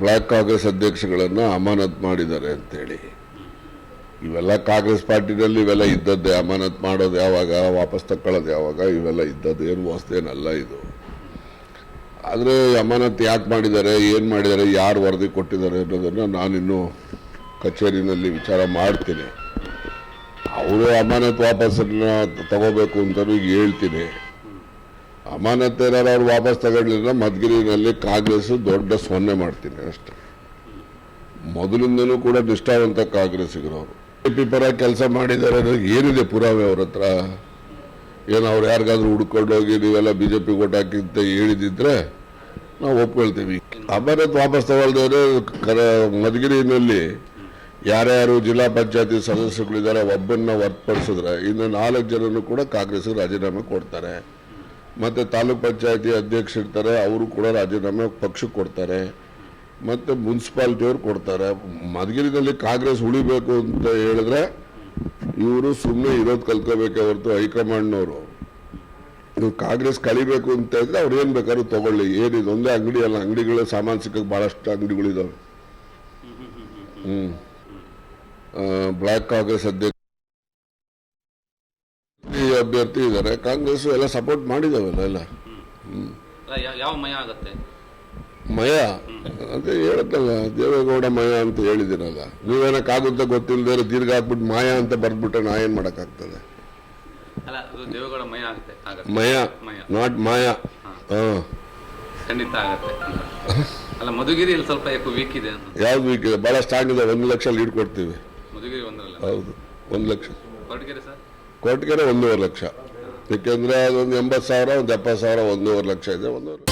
Black Congress ಅಧ್ಯಕ್ಷಗಳನ್ನು ಅಮಾನತ್ ಮಾಡಿದ್ದಾರೆ ಅಂತೇಳಿ. ಇವೆಲ್ಲ ಕಾಂಗ್ರೆಸ್ ಪಾರ್ಟಿನಲ್ಲಿ ಇವೆಲ್ಲ ಇದ್ದದ್ದೇ, ಅಮಾನತ್ ಮಾಡೋದು ಯಾವಾಗ, ವಾಪಸ್ ತಕ್ಕೊಳ್ಳೋದು ಯಾವಾಗ, ಇವೆಲ್ಲ ಇದ್ದದ್ದು ಏನು ವಾಸ್ತೇನಲ್ಲ ಇದು. ಆದರೆ ಅಮಾನತ್ ಯಾಕೆ ಮಾಡಿದ್ದಾರೆ, ಏನು ಮಾಡಿದ್ದಾರೆ, ಯಾರು ವರದಿ ಕೊಟ್ಟಿದ್ದಾರೆ ಅನ್ನೋದನ್ನು ನಾನಿನ್ನೂ ಕಚೇರಿನಲ್ಲಿ ವಿಚಾರ ಮಾಡ್ತೀನಿ. ಅವರು ಅಮಾನತ್ ವಾಪಸ್ಸನ್ನ ತಗೋಬೇಕು ಅಂತಲೂ ಹೇಳ್ತೀನಿ. ಅಮಾನತ್ ಏನಾರು ಅವ್ರು ವಾಪಸ್ ತಗೊಳ್ಳಿಲ್ಲ ಮಧುಗಿರಿನಲ್ಲಿ ಕಾಂಗ್ರೆಸ್ ದೊಡ್ಡ ಸೊನ್ನೆ ಮಾಡ್ತೀನಿ ಅಷ್ಟೆ. ಮೊದಲಿಂದನೂ ಕೂಡ ನಿಷ್ಠಾವಂತ ಕಾಂಗ್ರೆಸ್ಸಿಗರವರು. ಪಿ ಪರ ಕೆಲಸ ಮಾಡಿದ್ದಾರೆ ಅನ್ನೋದು ಏನಿದೆ ಪುರಾವೆ ಅವ್ರ ಹತ್ರ? ಏನು ಅವ್ರು ಯಾರಿಗಾದ್ರೂ ಹುಡ್ಕೊಂಡೋಗಿ ನೀವೆಲ್ಲ ಬಿ ಜೆ ಪಿ ಓಟ್ ಹಾಕಿಂತ ಹೇಳಿದಿದ್ರೆ ನಾವು ಒಪ್ಕೊಳ್ತೀವಿ. ಅಮರತ್ ವಾಪಸ್ ತಗೊಳ್ದವ್ರೆ ಕರ ಮಧುಗಿರಿನಲ್ಲಿ ಯಾರ್ಯಾರು ಜಿಲ್ಲಾ ಪಂಚಾಯತಿ ಸದಸ್ಯರುಗಳಿದ್ದಾರೆ, ಒಬ್ಬನ್ನ ಹೊರತುಪಡಿಸಿದ್ರೆ ಇನ್ನು ನಾಲ್ಕು ಜನರು ಕೂಡ ಕಾಂಗ್ರೆಸ್ಗೆ ರಾಜೀನಾಮೆ ಕೊಡ್ತಾರೆ. ಮತ್ತು ತಾಲೂಕ್ ಪಂಚಾಯತಿ ಅಧ್ಯಕ್ಷ ಇರ್ತಾರೆ, ಅವರು ಕೂಡ ರಾಜೀನಾಮೆ ಪಕ್ಷಕ್ಕೆ ಕೊಡ್ತಾರೆ, ಮತ್ತು ಮುನ್ಸಿಪಾಲ್ಟಿಯವ್ರು ಕೊಡ್ತಾರೆ. ಮಧುಗಿರಿನಲ್ಲಿ ಕಾಂಗ್ರೆಸ್ ಉಳಿಬೇಕು ಅಂತ ಹೇಳಿದ್ರೆ ಇವರು ಸುಮ್ಮನೆ ಇರೋದು ಕಲ್ತ್ಕೋಬೇಕೆ ಹೊರತು ಹೈಕಮಾಂಡ್ನವರು. ಇವ್ರು ಕಾಂಗ್ರೆಸ್ ಕಳಿಬೇಕು ಅಂತ ಹೇಳಿದ್ರೆ ಅವ್ರು ಏನು ಬೇಕಾದ್ರೂ ತಗೊಳ್ಳಿ. ಏನಿದೆ? ಒಂದೇ ಅಂಗಡಿ ಅಲ್ಲ, ಅಂಗಡಿಗಳು ಸಾಮಾನು ಸಿಕ್ಕಕ್ಕೆ ಭಾಳಷ್ಟು ಅಂಗಡಿಗಳಿದಾವೆ ಹ್ಞೂ ಬ್ಲ್ಯಾಕ್ ಕಾಂಗ್ರೆಸ್ ಅಧ್ಯಕ್ಷ ಈ ಅಭ್ಯರ್ಥಿ ಇದ್ದಾರೆ. ಕಾಂಗ್ರೆಸ್ ಎಲ್ಲ ಸಪೋರ್ಟ್ ಮಾಡಿದಾವಲ್ಲ ಎಲ್ಲ? ಯಾವ ಮಯ ಆಗತ್ತೆ? ಮಯ? ಅದೇ ಹೇಳುತ್ತಲ್ಲ ದೇವೇಗೌಡ ಮಯ ಅಂತ ಹೇಳಿದಿರಲ್ಲ ನೀವೇನಕ್ಕಾಗುತ್ತೆ ಗೊತ್ತಿಲ್ಲದೆ ದೀರ್ಘ ಹಾಕ್ಬಿಟ್ಟು ಮಾಯ ಅಂತ ಬರ್ದ್ಬಿಟ್ರೆ ನಾ ಏನು ಮಾಡೋಕ್ಕಾಗ್ತದೆ? ಅಲ್ಲ ಅದು ದೇವೇಗೌಡ ಮಯ ಆಗುತ್ತೆ ಮಯ? ನಾಟ್ ಮಾಯ. ಹಾಂ. ಖಂಡಿತ ಆಗತ್ತೆ. ಅಲ್ಲ ಮಧುಗಿರಿಯಲ್ಲಿ ಸ್ವಲ್ಪ ಯಾಕೋ ವೀಕ್ ಇದೆ ಅಂತ. ಯಾವ್ದು ವೀಕ್ ಇದೆ? ಭಾಳ ಸ್ಟ್ರಾಂಗ್ ಇದೆ ಒಂದು ಲಕ್ಷ ಲೀಡ್ ಕೊಡ್ತೀವಿ. ಮಧುಗಿರಿ ಒಂದರಲ್ಲ? ಹೌದು ಒಂದು ಲಕ್ಷ. ಹೊರಟಗೆರೆ ಸರ್? ಕೊಟ್ಟಿಗೆರೆ ಒಂದೂವರೆ ಲಕ್ಷ. ಏಕೆಂದರೆ ಅದೊಂದು ಎಂಬತ್ತು ಸಾವಿರ ಒಂದು ಎಪ್ಪತ್ತು ಸಾವಿರ ಒಂದೂವರೆ ಲಕ್ಷ ಇದೆ ಒಂದೂವರೆ